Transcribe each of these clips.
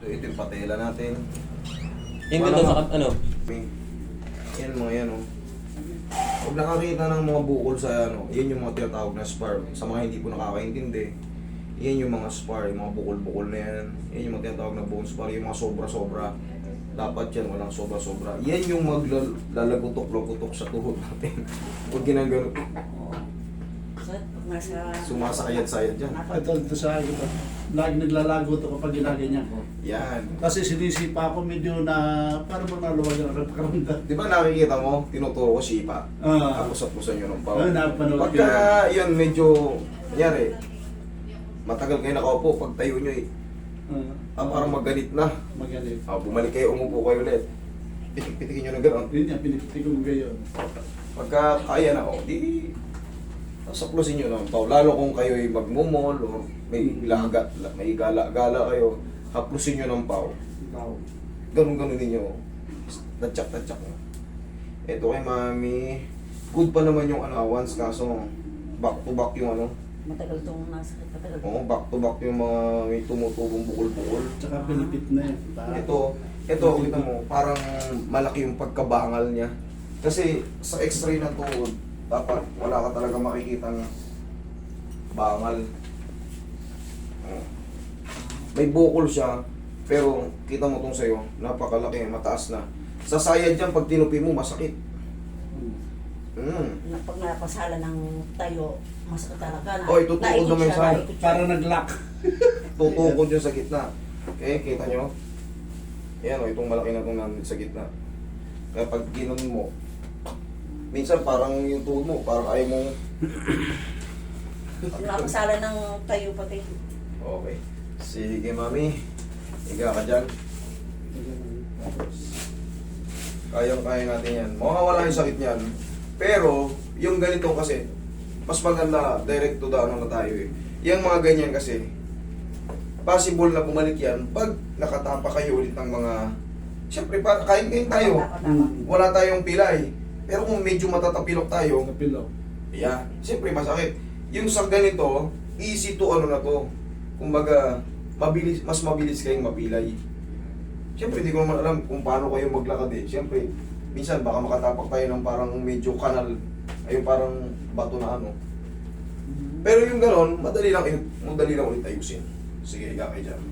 Ito yung patela natin. Yun dito sa ano? Yan mga yan oh. Pag nakakita ng mga bukol sa ano, yan yung mga tinatawag na spar. Sa mga hindi po nakakaintindi, yan yung mga spar, yung mga bukol-bukol na yan. Yan yung mga tinatawag na bone spar, yung mga sobra-sobra. Dapat yan, walang sobra-sobra. Yan yung maglalagutok-lagutok sa tuhod natin. Pag ginagano, nasa... sumasakayat-sayat yan. Ito, ito sa akin ito. Lagi naglalago ito kapag ginaganyan ko. Yan. Kasi sinisipa ako medyo na parang mo naluwag ang karamdam. Di ba nakikita mo, tinuturo ko sipa. Ah. Tapos pusan nyo ng pao. Ah, napanood Pagka yun, medyo, nyari, matagal kayo nakaupo, pag tayo nyo, eh, ah, parang maganit na. Magaling. Ah, bumalik kayo, umupo kayo ulit. Pitik-pitikin nyo na gano'n. Yun yan, pinipitik ko gayon. Pagka kaya na, oh, di, saplusin nyo ng pao. Lalo kung kayo ay magmumol, o may laga, may gala-gala kayo, haplusin nyo ng pao. Ikaw. Ganun-ganun ninyo. Natsak-natsak mo. Ito kay mami, good pa naman yung allowance, kaso back to back yung ano, Matagal itong nasa... Matagal Oo, back to back yung mga may tumutubong bukol-bukol. Tsaka pinipit na yun. Pa- Ito, ito, kita mo, parang malaki yung pagkabangal niya. Kasi sa x-ray ng tuhod, dapat wala ka talaga makikitang bangal. May bukol siya, pero kita mo tong sa'yo, napakalaki, mataas na. Sa sayad dyan, pag tinupi mo, masakit. Hmm. Mm. na pag napasala ng tayo, masakit talaga na. Oy, tutukod naman siya, sa-. Para nag-lock. tutukod yun sa gitna. Okay, kita nyo? Yan o, itong malaki na itong sa gitna. Kaya pag ginon mo, minsan parang yung tuhod mo, parang ayaw mong... Pag napasala ng tayo pati. Okay. Sige, mami. Higa ka dyan. Kayang-kaya natin yan. Mawawala yung sakit niyan. Pero, yung ganito kasi, mas maganda direct to the ano na tayo eh. Yung mga ganyan kasi, possible na bumalik yan pag nakatapa kayo ulit ng mga... Siyempre, kain kain tayo. Wala tayong pilay. Pero kung medyo matatapilok tayo, Kapilo. Yeah, siyempre masakit. Yung sa ganito, easy to ano na to. Kumbaga, mabilis, mas mabilis kayong mapilay. Siyempre, hindi ko naman alam kung paano kayo maglakad eh. Siyempre, minsan baka makatapak tayo ng parang medyo kanal, ay yung parang bato na ano. Pero yung ganon, madali lang, madali lang ulit ayusin. Sige, higa kayo dyan.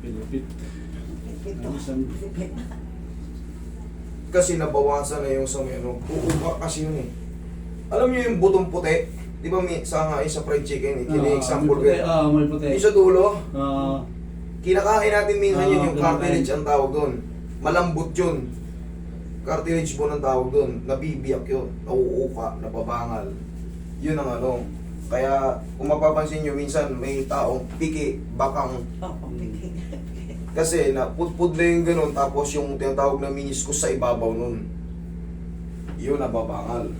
Pinipit. Ito. Isang- Kasi nabawasan na yung sa may ano, uuba kasi yun eh. Alam niyo yung butong puti? Di ba may sa nga sa fried chicken, eh, kini-example Ah, puti. ko. Ah, may puti. Yung sa dulo, Ah, Kinakain natin minsan yun, Oo, yung cartilage ang tawag doon. Malambot yun. Cartilage bone ang tawag doon. Nabibiyak yun. Nauuka, nababangal. Yun ang ano. Kaya kung mapapansin nyo, minsan may taong piki, bakang. Oh, pagpigil. Kasi napudpud na yung ganun, tapos yung tinatawag na meniscus sa ibabaw nun. Yun, nababangal.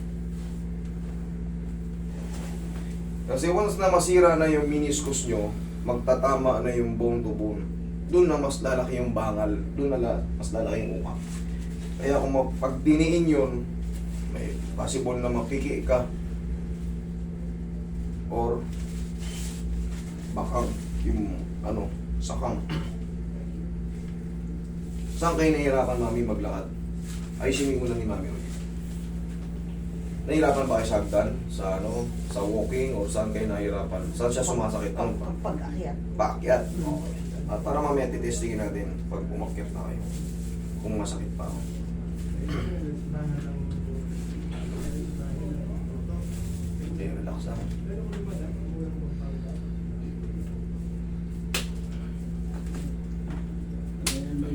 Kasi once na masira na yung meniscus nyo, magtatama na yung bone to bone. Doon na mas lalaki yung bangal. Doon na mas lalaki yung uka. Kaya kung ma- pag diniin yun, may possible na mapiki ka. Or bakang yung ano, sakang. Saan kayo nahihirapan mami maglakad? Ayusin mo na ni mami. ulit. Nahihirapan ba kayo sa hagdan? Sa ano? Sa walking? O saan kayo nahihirapan? Saan siya sumasakit? Ano pa? Pag akyat. Paakyat. Okay. At para mamaya titestingin natin pag umakyat na kayo. Kung masakit pa ako. Hindi, relax lang. Relax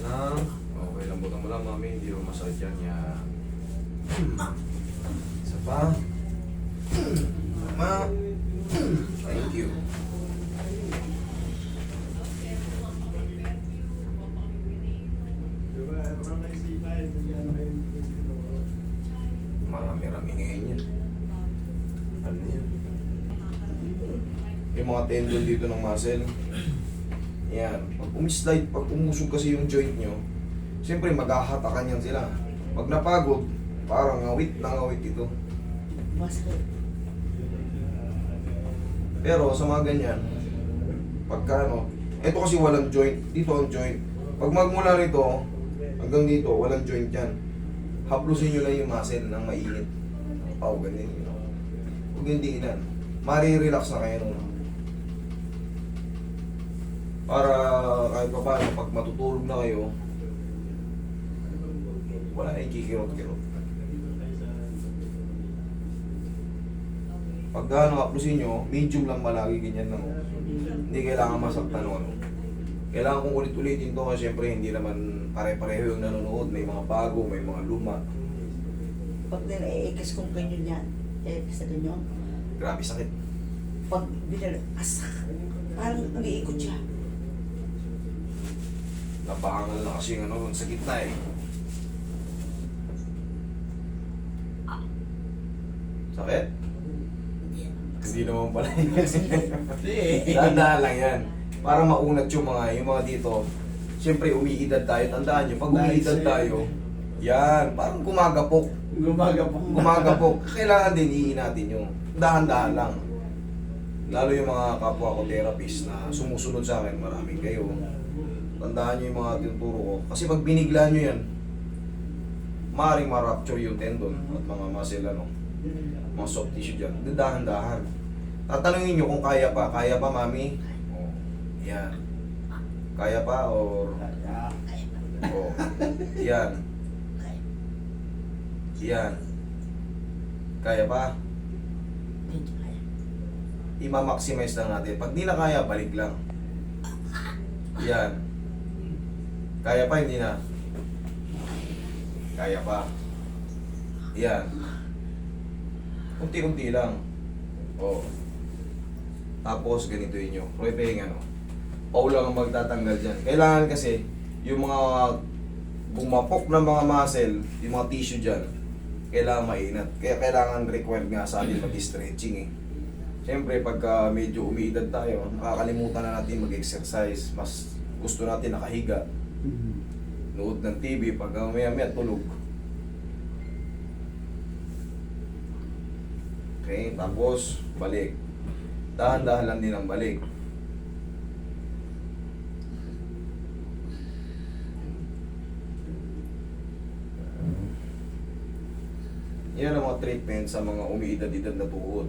lang. Okay, lambutan mo lang mami. Hindi mo masakit pa. Tama. Thank you. Marami-rami ngayon yan. Ano yan? Yung mga tendon dito ng muscle, Yan. Pag umislide, pag umusog kasi yung joint nyo, siyempre maghahatakan yan sila. Pag napagod, parang ngawit na ngawit ito. Pero sa mga ganyan, pagka ano, ito kasi walang joint, dito ang joint. Pag magmula rito, hanggang dito, walang joint yan. Haplusin nyo lang yung muscle ng mainit. Pau, ganyan. Huwag yung diinan. Mari-relax na kayo nun. Para kahit pa paano, pag matutulog na kayo, wala na yung kikirot-kirot. Pagka nakaplusin nyo, medium lang malagi ganyan lang. Hindi kailangan masaktan o ano. Kailangan kong ulit-ulitin to kasi syempre hindi naman pare-pareho yung nanonood. May mga bago, may mga luma. Pag nila-ekis kong ganyan yan, ekis na ganyan, Grabe sakit. pag binala, asak, parang umiikot siya. Napakangal na kasi yung ano, sa gitna eh. Sakit? Hindi naman pala yun kasi. Dahan-dahan lang yan. Para maunat yung mga, yung mga dito. Siyempre, umiidad tayo. Tandaan nyo, pag umiidad tayo, yan, parang gumagapok. Gumaga po. Gumagapok. Kailangan din iin natin yung dahan-dahan lang. Lalo yung mga kapwa ko therapist na sumusunod sa akin, maraming kayo. Tandaan nyo yung mga tinuturo ko. Kasi pag binigla nyo yan, maaaring ma-rupture yung tendon at mga muscle ano, mga soft tissue dyan. Dahan-dahan. Tatanungin nyo kung kaya pa. Kaya pa, mami? Oh, yan. Kaya pa or... Oh, yan. Yan. Kaya pa? Medyo kaya. i-maximize lang natin. Pag di na kaya, balik lang. Yan. Kaya pa, hindi na. Kaya pa. Yan. Unti-unti lang. O. Tapos, ganito yun yung. Yung ano. Paul lang ang magtatanggal dyan. Kailangan kasi, yung mga bumapok na mga muscle, yung mga tissue dyan, kailangan mainat. Kaya kailangan required nga sa atin mag-stretching eh. Siyempre, pagka medyo umiidad tayo, nakakalimutan na natin mag-exercise. Mas gusto natin nakahiga, nood ng TV, pagka maya-maya tulog. Okay, tapos balik. Dahan-dahan lang din ang balik. Yan ang mga treatment sa mga umiidad-idad na tuhod.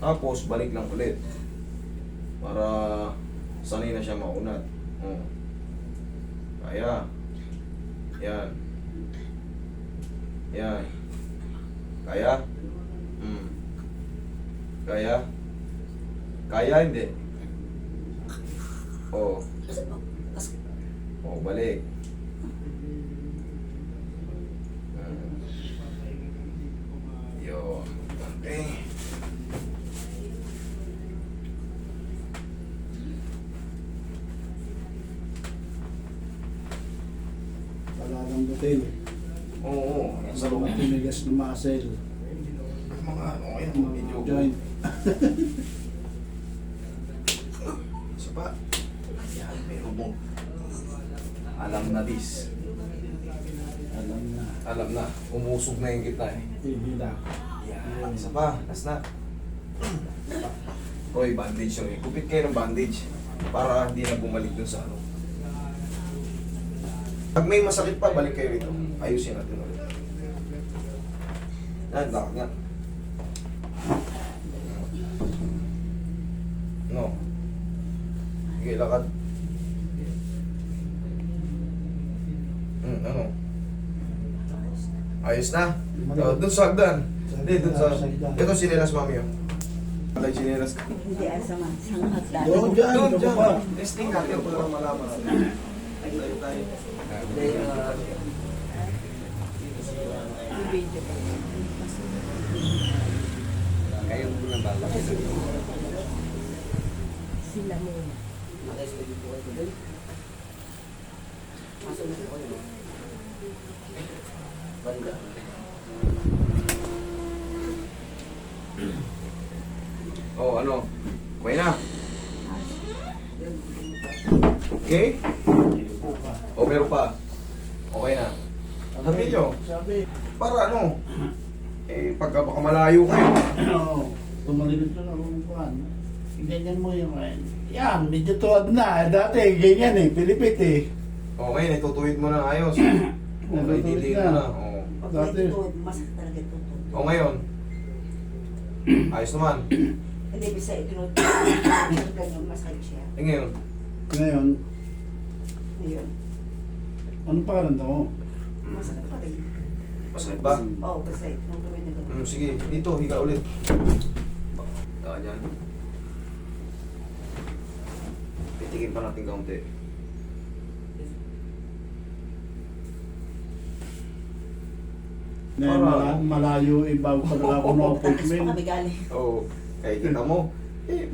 Tapos, balik lang ulit. Para sanay na siya maunat. Oh. Kaya. Yan. Yan. Kaya? Hmm. Kaya? Kaya hindi? Oh. Oh, balik. Hmm. Yo. Okay. Wala nang butil. Oo, yan sa Tinigas na muscle. Mga ano, yan, Mga medyo joint. Isa pa. Yan, meron mo. Alam na this. Alam na. Alam na, umusog na yung gitna eh. Hihila. Yan, isa pa. Last na. Roy, bandage yun eh. Kupit kayo ng bandage para hindi na bumalik dun sa ano. Pag may masakit pa, balik kayo rito. Ayusin natin ulit. Yan, lakad nga. No. Sige, lakad. Hmm, ano? Ayos na. Uh, dun sa hagdan. Hindi, dun sa... Ito sinelas mami yun. Patay sinelas ka. Hindi ay sama, sang hagdan. Doon dyan, Doon, doon dyan. Testing natin para malaman natin. Tayo tayo. Kayo muna ba? Sila muna. Oh, ano? Okay na. Okay? Po. O meron pa. Okay na. Sabi nyo. Sabi. Para ano? Pagka baka malayo kayo. Oo. Tumalikod ka na kung kuhan. Ganyan mo yung kain. Yan, medyo tuwad na. Dati, ganyan eh. Pilipit eh. Okay, natutuwid mo na ayos. Okay, Natutuwid titiid na. mo na. Oo. Pag Dati. may tutuwid, masakit talaga ito. O ngayon. Ayos naman. Hindi, bisa itinutulog. Ganyan, masakit siya. Eh ngayon. Ngayon, Ngayon, ano pa rin mo? masakit pa rin. Masakit ba? Oo, basta itinutulog na Hmm, sige, dito, higa ulit. Ganyan. Pitikin pa natin kaunti. Na mala- malayo eh, bago pa nila ako ng appointment. Oo. Kaya kita mo. Eh,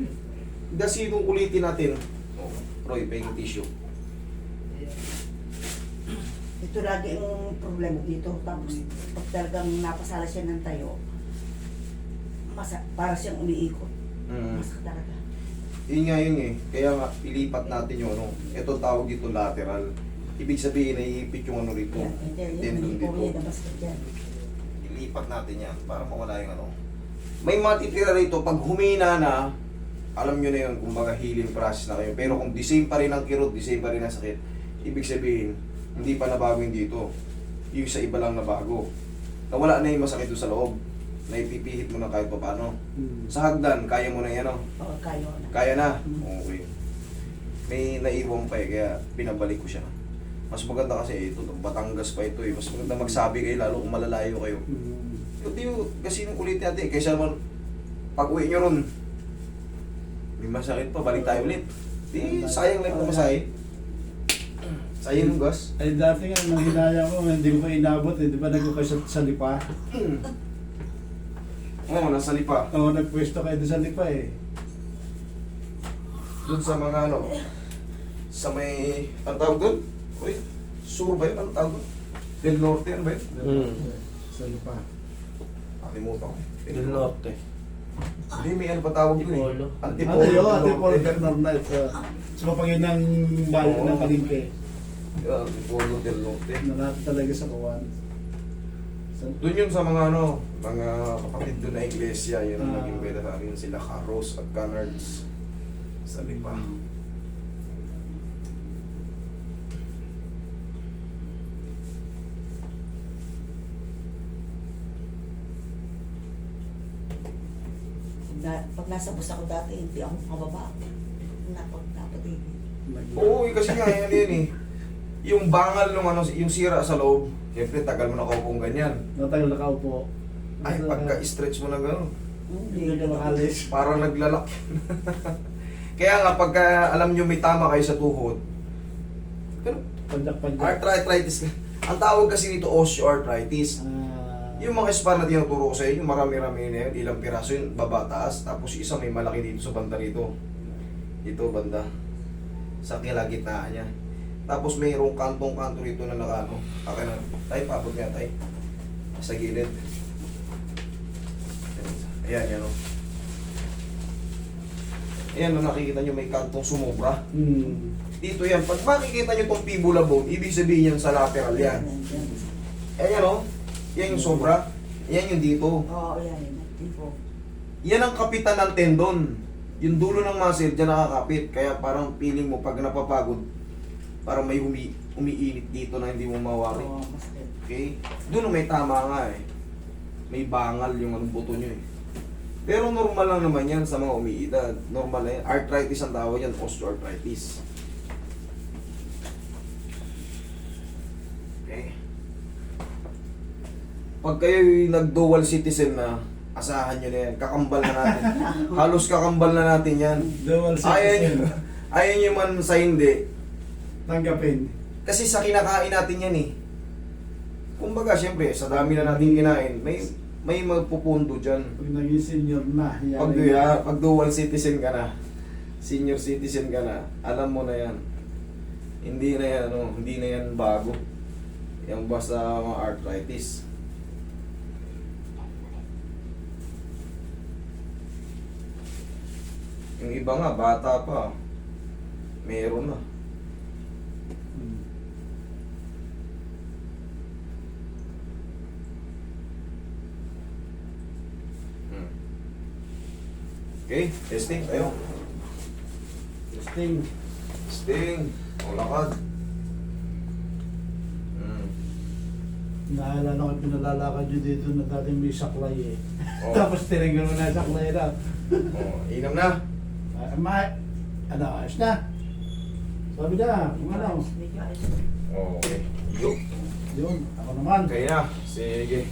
gasinong ulitin natin. Oh, Roy, pahing tissue. Ito lagi ang problema dito. Tapos, pag talagang napasala siya ng tayo, masa para siyang umiikot. Mm. Masakit talaga. Yun nga yun eh. Kaya nga, ilipat natin yung ano. Ito tawag dito lateral. Ibig sabihin, naiipit yung ano rito. Yan, Tendon dito. Ilipat natin yan para mawala yung ano. May matitira rito, pag humina na, alam nyo na yun, kumbaga healing process na kayo. Pero kung the same pa rin ang kirot, the same pa rin ang sakit, ibig sabihin, hindi pa nabago yung dito. Yung sa iba lang nabago. Nawala na yung masakit doon sa loob. Naipipihit mo na kahit pa paano. Hmm. Sa hagdan, kaya mo na yan, oh. Oo, kayo na. Kaya na? Okay. May naiwan pa eh, kaya pinabalik ko siya. Mas maganda kasi ito, Batangas pa ito eh. Mas maganda magsabi kayo, lalo kung malalayo kayo. Hmm. Hindi yung, kasi yung ulit natin, kaysa naman, pag uwi nyo ron, may masakit pa, balik tayo ulit. Di, sayang lang kung Sayang yung gas. Ay dati nga, nang hinaya ko, hindi ko pa inabot eh. Di ba nagkakasat sa lipa? Oo, nasa lipa. Oo, nagpwesto kayo doon sa lipa eh. Doon sa mga ano, sa may, ang tawag doon? Uy, sur ba yun? Ang tawag doon? Del Norte, ano ba yun? Hmm. Sa lipa. Nakalimutan ko. Del Norte. Hindi, may ano pa tawag doon Antipolo. eh. Ate yun, ate Paul Bernardet. Sa, sa mapaginang bayan Oo. ng Kalingke. Yeah, Antipolo del Norte. Nalapit talaga sa kawan. Sa, Doon yun sa mga ano, mga kapatid doon na iglesia, yun ang Ah. naging beda sa amin sila Carros at Canards sa Lipa. Na, pag nasa bus ako dati, hindi ako makababa. Napag, napatigil. Oo, eh, kasi nga yan yun eh. Yung bangal nung ano, yung sira sa loob, siyempre tagal mo nakaupong ganyan. Natagal nakaupo. Ay, pagka-stretch mo na gano'n, Hindi ka makalis. parang naglalak. Kaya nga, pagka alam nyo may tama kayo sa tuhod, ganun, Pandak-pandak. arthritis. Ang tawag kasi nito osteoarthritis. Ah, Yung mga spa na tinuturo ko sa inyo, marami-rami na yun, ilang piraso yun, baba taas, tapos isa may malaki dito sa banda rito. Dito banda. Sa kilagitnaan niya. Tapos mayroong kantong-kanto rito na nakano. Okay na. Tay, paabot nga tay. Sa gilid. Ayan, yan o. Ayan o, nakikita nyo may kantong sumobra. Hmm. Dito yan. Pag makikita nyo itong fibula bone, ibig sabihin yan sa lateral yan. Ayan o. Yan yung sobra. Yan yung dito. Oo, yan, yan. Tipo. Yan ang kapitan ng tendon. Yung dulo ng muscle, dyan nakakapit. Kaya parang feeling mo pag napapagod, parang may umi umiinit dito na hindi mo mawari. Oo, masakit. Okay? Doon may tama nga eh. May bangal yung anong buto nyo eh. Pero normal lang naman yan sa mga umiidad. Normal na yan. Arthritis ang tawag yan, osteoarthritis. Okay. Pag kayo nag-dual citizen na, asahan nyo na yan. Kakambal na natin. Halos kakambal na natin yan. Dual citizen. ayaw nyo man sa hindi. Tanggapin. Kasi sa kinakain natin yan eh. Kumbaga, siyempre, sa dami na natin kinain, may may magpupundo dyan. Pag naging senior na, yan Pag, duya, pag dual citizen ka na, senior citizen ka na, alam mo na yan. Hindi na yan, ano, hindi na yan bago. Yan basta mga arthritis. Yung iba nga, bata pa. Meron na. Okay, testing tayo. Testing. Testing. O lakad. Mm. Naalala ko pinalalakad nyo dito na dati may saklay eh. Oh. Tapos tinignan mo na saklay na. Oh, inam na. Ah, ma, ano, ayos na. Sabi na, kung ano. Ayos. Okay. Yup. Yun, ako naman. Okay na. Sige.